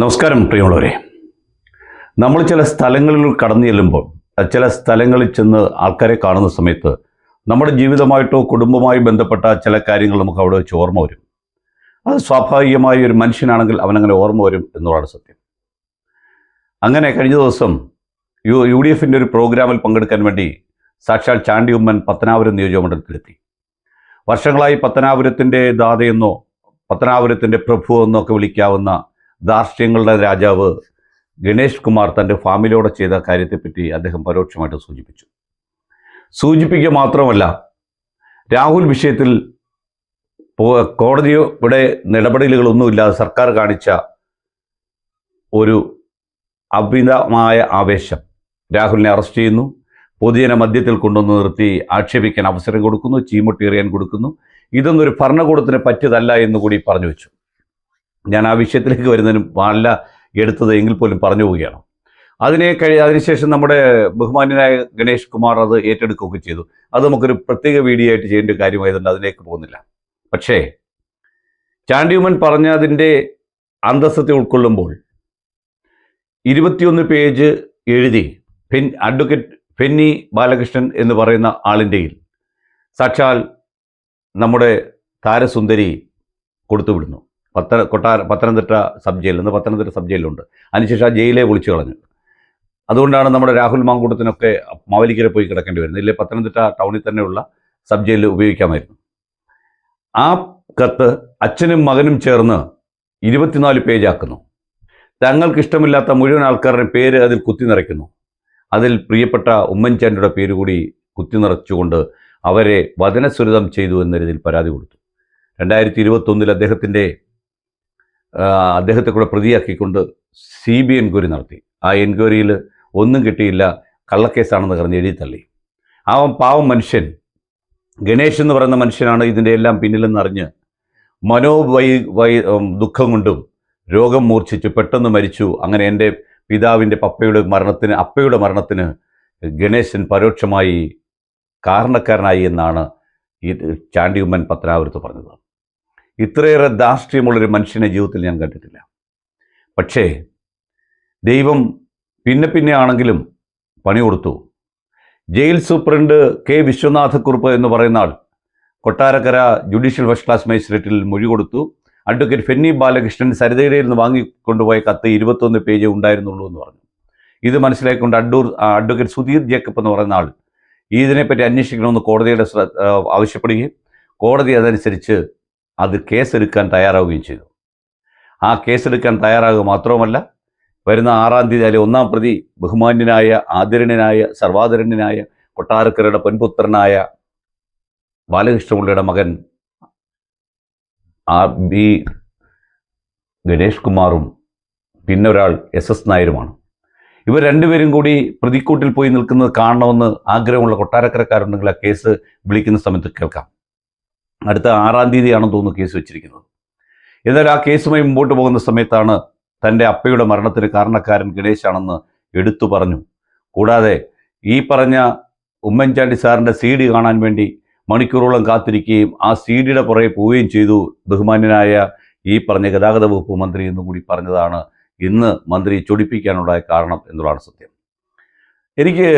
നമസ്കാരം പ്രിയമുള്ളവരെ. നമ്മൾ ചില സ്ഥലങ്ങളിൽ കടന്നു ചെല്ലുമ്പോൾ ചില സ്ഥലങ്ങളിൽ ചെന്ന് ആൾക്കാരെ കാണുന്ന സമയത്ത് നമ്മുടെ ജീവിതമായിട്ടോ കുടുംബമായി ബന്ധപ്പെട്ട ചില കാര്യങ്ങൾ നമുക്ക് അവിടെ വെച്ച് ഓർമ്മ വരും. അത് സ്വാഭാവികമായി ഒരു മനുഷ്യനാണെങ്കിൽ അവനങ്ങനെ ഓർമ്മ വരും എന്നുള്ളതാണ് സത്യം. അങ്ങനെ കഴിഞ്ഞ ദിവസം യു യു ഡി എഫിന്റെ ഒരു പ്രോഗ്രാമിൽ പങ്കെടുക്കാൻ വേണ്ടി സാക്ഷാൽ ചാണ്ടി ഉമ്മൻ പത്തനാപുരം നിയോജകമണ്ഡലത്തിലെത്തി. വർഷങ്ങളായി പത്തനാപുരത്തിന്റെ ദാതയെന്നോ പത്തനാപുരത്തിന്റെ പ്രഭു എന്നോ ഒക്കെ വിളിക്കാവുന്ന ധാർഷ്ട്യങ്ങളുടെ രാജാവ് ഗണേഷ് കുമാർ തന്റെ ഫാമിലിയോടെ ചെയ്ത കാര്യത്തെപ്പറ്റി അദ്ദേഹം പരോക്ഷമായിട്ട് സൂചിപ്പിച്ചു. സൂചിപ്പിക്കുക മാത്രമല്ല രാഹുൽ വിഷയത്തിൽ കോടതിയുടെ നടപടികളൊന്നുമില്ലാതെ സർക്കാർ കാണിച്ച ഒരു അമിതമായ ആവേശം. രാഹുലിനെ അറസ്റ്റ് ചെയ്യുന്നു പൊതുജന മധ്യത്തിൽ കൊണ്ടുവന്ന് നിർത്തി ആക്ഷേപിക്കാൻ അവസരം കൊടുക്കുന്നു ചീമുട്ടി എറിയാൻ കൊടുക്കുന്നു. ഇതൊന്നും ഒരു ഭരണകൂടത്തിന് പറ്റിയതല്ല എന്നുകൂടി പറഞ്ഞു വെച്ചു. ഞാൻ ആ വിഷയത്തിലേക്ക് വരുന്നതിന് നല്ല എടുത്തത് എങ്കിൽ പോലും പറഞ്ഞു പോവുകയാണ്. അതിനെ കഴി അതിനുശേഷം നമ്മുടെ ബഹുമാന്യനായ ഗണേഷ് കുമാർ അത് ഏറ്റെടുക്കുകയൊക്കെ ചെയ്തു. അത് നമുക്കൊരു പ്രത്യേക വീഡിയോ ആയിട്ട് ചെയ്യേണ്ട കാര്യമായതുകൊണ്ട് അതിലേക്ക് പോകുന്നില്ല. പക്ഷേ ചാണ്ടിയുമൻ പറഞ്ഞതിന്റെ അന്തസ്സത്തെ ഉൾക്കൊള്ളുമ്പോൾ ഇരുപത്തിയൊന്ന് പേജ് എഴുതി ഫെൻ അഡ്വക്കേറ്റ് ഫെന്നി ബാലകൃഷ്ണൻ എന്ന് പറയുന്ന ആളിന്റെയിൽ സാക്ഷാൽ നമ്മുടെ താരസുന്ദരി കൊടുത്തുവിടുന്നു. പത്തന കൊട്ടാര പത്തനംതിട്ട സബ് ജയിൽ ഇന്ന് പത്തനംതിട്ട സബ് ജയിലുണ്ട് അതിനുശേഷം ആ ജയിലെ വിളിച്ചു കളഞ്ഞു. അതുകൊണ്ടാണ് നമ്മുടെ രാഹുൽ മാങ്കൂട്ടത്തിനൊക്കെ മാവലിക്കര പോയി കിടക്കേണ്ടി വരുന്നത്. ഇല്ലേ പത്തനംതിട്ട ടൗണിൽ തന്നെയുള്ള സബ് ജയിലിൽ ഉപയോഗിക്കാമായിരുന്നു. ആ കത്ത് അച്ഛനും മകനും ചേർന്ന് ഇരുപത്തിനാല് പേജാക്കുന്നു തങ്ങൾക്ക് ഇഷ്ടമില്ലാത്ത മുഴുവൻ ആൾക്കാരുടെ പേര് അതിൽ കുത്തി നിറയ്ക്കുന്നു. അതിൽ പ്രിയപ്പെട്ട ഉമ്മൻചാണ്ടിയുടെ പേര് കൂടി കുത്തി നിറച്ചുകൊണ്ട് അവരെ വചനസുരിതം ചെയ്തു എന്ന രീതിയിൽ പരാതി കൊടുത്തു. രണ്ടായിരത്തി ഇരുപത്തൊന്നിൽ അദ്ദേഹത്തിന്റെ അദ്ദേഹത്തെ കൂടെ പ്രതിയാക്കിക്കൊണ്ട് സി ബി എൻക്വയറി നടത്തി. ആ എൻക്വയറിയിൽ ഒന്നും കിട്ടിയില്ല കള്ളക്കേസാണെന്ന് പറഞ്ഞ് എഴുതി തള്ളി. ആ പാവം മനുഷ്യൻ. ഗണേഷ് എന്ന് പറയുന്ന മനുഷ്യനാണ് ഇതിന്റെ എല്ലാം പിന്നിലെന്ന് അറിഞ്ഞ് മനോവൈ വൈ ദുഃഖം കൊണ്ടും രോഗം മൂർച്ഛിച്ചു പെട്ടെന്ന് മരിച്ചു. അങ്ങനെ എന്റെ പിതാവിന്റെ പപ്പയുടെ മരണത്തിന് അപ്പയുടെ മരണത്തിന് ഗണേശൻ പരോക്ഷമായി കാരണക്കാരനായി എന്നാണ് ഈ ചാണ്ടിയുമ്മൻ പത്രാപുരത്ത് പറഞ്ഞത്. ഇത്രയേറെ ധാർഷ്ട്യമുള്ളൊരു മനുഷ്യനെ ജീവിതത്തിൽ ഞാൻ കണ്ടിട്ടില്ല. പക്ഷേ ദൈവം പിന്നെ പിന്നെ ആണെങ്കിലും പണി കൊടുത്തു. Jail superintendent K. വിശ്വനാഥക്കുറുപ്പ് എന്ന് പറയുന്ന ആൾ കൊട്ടാരക്കര ജുഡീഷ്യൽ ഫസ്റ്റ് ക്ലാസ് മജിസ്ട്രേറ്റിൽ മൊഴി കൊടുത്തു. അഡ്വക്കേറ്റ് ഫെന്നി ബാലകൃഷ്ണൻ സരിതയുടെ നിന്ന് വാങ്ങിക്കൊണ്ടുപോയ കത്ത് ഇരുപത്തൊന്ന് പേജ് ഉണ്ടായിരുന്നുള്ളൂ എന്ന് പറഞ്ഞു. ഇത് മനസ്സിലാക്കിക്കൊണ്ട് അഡ്ഡൂർ അഡ്വക്കേറ്റ് സുധീർ ജേക്കബ് എന്ന് പറയുന്ന ആൾ ഇതിനെപ്പറ്റി അന്വേഷിക്കണമെന്ന് കോടതിയുടെ ആവശ്യപ്പെടുകയും കോടതി അതനുസരിച്ച് അത് കേസെടുക്കാൻ തയ്യാറാവുകയും ചെയ്തു. ആ കേസെടുക്കാൻ തയ്യാറാകുക മാത്രവുമല്ല വരുന്ന ആറാം തീയതി അല്ലെ ഒന്നാം പ്രതി ബഹുമാന്യനായ ആദരണീയനായ സർവാദരണീയനായ കൊട്ടാരക്കരയുടെ പൊൻപുത്രനായ ബാലകൃഷ്ണപിള്ളയുടെ മകൻ ആർ ബി ഗണേഷ് കുമാറും പിന്നെ ഒരാൾ എസ് എസ് നായരുമാണ്. ഇവർ രണ്ടുപേരും കൂടി പ്രതിക്കൂട്ടിൽ പോയി നിൽക്കുന്നത് കാണണമെന്ന് ആഗ്രഹമുള്ള കൊട്ടാരക്കരക്കാരുണ്ടെങ്കിൽ ആ കേസ് വിളിക്കുന്ന സമയത്ത് കേൾക്കാം. അടുത്ത ആറാം തീയതിയാണെന്ന് തോന്നുന്നു കേസ് വെച്ചിരിക്കുന്നത്. എന്നാൽ ആ കേസുമായി മുമ്പോട്ട് പോകുന്ന സമയത്താണ് തന്റെ അപ്പയുടെ മരണത്തിന് കാരണക്കാരൻ ഗണേശാണെന്ന് എടുത്തു പറഞ്ഞു. കൂടാതെ ഈ പറഞ്ഞ ഉമ്മൻചാണ്ടി സാറിന്റെ സി ഡി കാണാൻ വേണ്ടി മണിക്കൂറോളം കാത്തിരിക്കുകയും ആ സി ഡിയുടെ പുറകെ പോവുകയും ചെയ്തു ബഹുമാന്യനായ ഈ പറഞ്ഞ ഗതാഗത വകുപ്പ് മന്ത്രി എന്നും കൂടി പറഞ്ഞതാണ് ഇന്ന് മന്ത്രി ചൊടിപ്പിക്കാനുള്ള കാരണം എന്നുള്ളതാണ് സത്യം. എനിക്ക്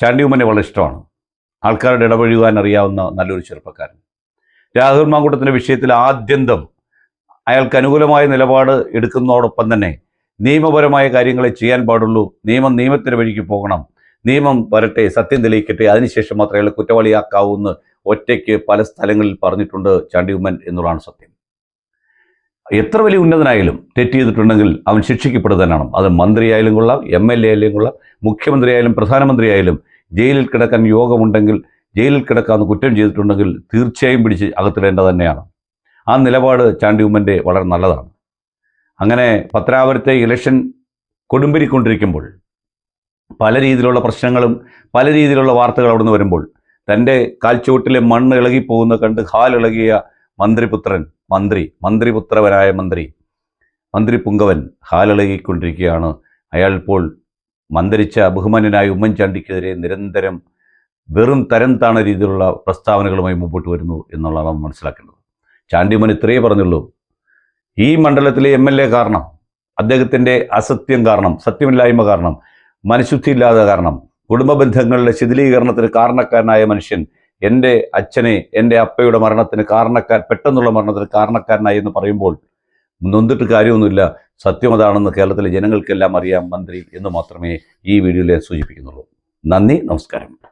ചാണ്ടി ഉമ്മനെ വളരെ ഇഷ്ടമാണ്. ആൾക്കാരുടെ ഇടപഴകുവാൻ അറിയാവുന്ന നല്ലൊരു ചെറുപ്പക്കാരൻ. രാഹുൽ മാങ്കൂട്ടത്തിന്റെ വിഷയത്തിൽ ആദ്യന്തം അയാൾക്ക് അനുകൂലമായ നിലപാട് എടുക്കുന്നതോടൊപ്പം തന്നെ നിയമപരമായ കാര്യങ്ങളെ ചെയ്യാൻ പാടുള്ളൂ. നിയമം നിയമത്തിന് വഴിക്ക് പോകണം. നിയമം വരട്ടെ സത്യം തെളിയിക്കട്ടെ. അതിനുശേഷം മാത്രമേ അയാൾ കുറ്റവാളിയാക്കാവൂ എന്ന് ഒറ്റയ്ക്ക് പല സ്ഥലങ്ങളിൽ പറഞ്ഞിട്ടുണ്ട് ചാണ്ടി ഉമ്മൻ എന്നുള്ളതാണ് സത്യം. എത്ര വലിയ ഉന്നതനായാലും തെറ്റ് ചെയ്തിട്ടുണ്ടെങ്കിൽ അവൻ ശിക്ഷിക്കപ്പെടുക തന്നെയാണ് അത് മന്ത്രിയായാലും കൊള്ളാം എം എൽ എ ആയാലും കൊള്ളാം മുഖ്യമന്ത്രിയായാലും പ്രധാനമന്ത്രിയായാലും ജയിലിൽ കിടക്കാൻ യോഗമുണ്ടെങ്കിൽ ജയിലിൽ കിടക്കാമെന്ന് കുറ്റം ചെയ്തിട്ടുണ്ടെങ്കിൽ തീർച്ചയായും പിടിച്ച് അകത്തിടേണ്ടത് തന്നെയാണ്. ആ നിലപാട് ചാണ്ടി ഉമ്മന്റെ വളരെ നല്ലതാണ്. അങ്ങനെ പത്രാപുരത്തെ ഇലക്ഷൻ കൊടുമ്പിരിക്കൊണ്ടിരിക്കുമ്പോൾ പല രീതിയിലുള്ള പ്രശ്നങ്ങളും പല രീതിയിലുള്ള വാർത്തകൾ അവിടുന്ന് വരുമ്പോൾ തന്റെ കാൽച്ചുവട്ടിലെ മണ്ണ് ഇളകിപ്പോകുന്ന കണ്ട് ഹാലിളകിയ മന്ത്രിപുത്രൻ മന്ത്രി മന്ത്രിപുത്രവനായ മന്ത്രി മന്ത്രി പുങ്കവൻ ഹാലിളകിക്കൊണ്ടിരിക്കുകയാണ് അയാൾ ഇപ്പോൾ മന്ത്രിച്ച ബഹുമാന്യനായ ഉമ്മൻചാണ്ടിക്കെതിരെ നിരന്തരം വെറും തരം താണ രീതിയിലുള്ള പ്രസ്താവനകളുമായി മുമ്പോട്ട് വരുന്നു എന്നുള്ളതാണ് നമ്മൾ മനസ്സിലാക്കേണ്ടത്. ചാണ്ടിമൻ ഇത്രയേ പറഞ്ഞുള്ളൂ. ഈ മണ്ഡലത്തിലെ എം എൽ എ കാരണം അദ്ദേഹത്തിന്റെ അസത്യം കാരണം സത്യമില്ലായ്മ കാരണം മനഃശുദ്ധി ഇല്ലാതെ കാരണം കുടുംബ ബന്ധങ്ങളുടെ ശിഥിലീകരണത്തിന് കാരണക്കാരനായ മനുഷ്യൻ എന്റെ അച്ഛനെ എന്റെ അപ്പയുടെ മരണത്തിന് കാരണക്കാർ പെട്ടെന്നുള്ള മരണത്തിന് കാരണക്കാരനായി എന്ന് പറയുമ്പോൾ നൊന്നിട്ട് കാര്യമൊന്നുമില്ല. സത്യം അതാണെന്ന് കേരളത്തിലെ ജനങ്ങൾക്കെല്ലാം അറിയാം മന്ത്രി എന്ന് മാത്രമേ ഈ വീഡിയോയിൽ സൂചിപ്പിക്കുന്നുള്ളൂ. നന്ദി നമസ്കാരം.